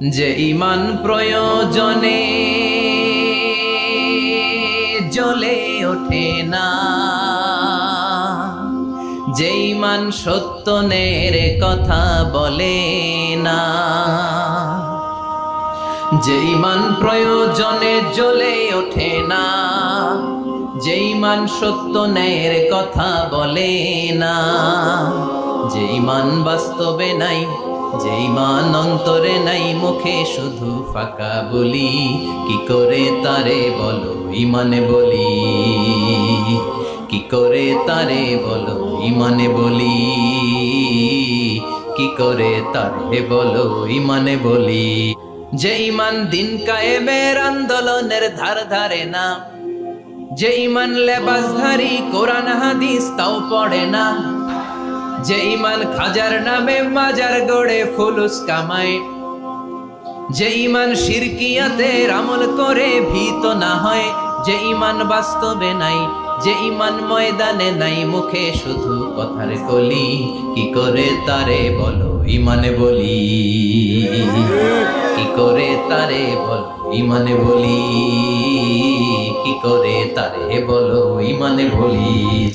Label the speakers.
Speaker 1: যে ইমান প্রয়োজনে জ্বলে ওঠে না। যে ইমান সত্যনের কথা বলে না। যে ইমান প্রয়োজনে জ্বলে ওঠে না। যে ইমান সত্য ন্যায়ের কথা বলে না। যে ইমান বাস্তবে নাই যে ইমান অন্তরে নাই মুখে শুধু ফাঁকা বলি, কি করে তারে বলো ইমানে বলি? কি করে তারে বলো ইমানে বলি? কি করে তারে বলো ইমানে বলি? যে ইমান দিন কায়েমের আন্দোলনের ধার ধারে না যে ইমান লেবাসধারী কোরআন হাদিস তাও পড়ে না যে ইমান খাজার নামে মাজার গড়ে ফুলুস কামায়। যে ইমান শিরকিয়াতের আমল করে ভীত না হয়। যে ইমান বাস্তবে নাই, যে ইমান ময়দানে নাই, মুখে শুধু কথার কলি। কি করে তারে বলো ইমানে বলি? কি করে তারে বলো ইমানে বলি? কি করে তারে বলো ইমানে বলি?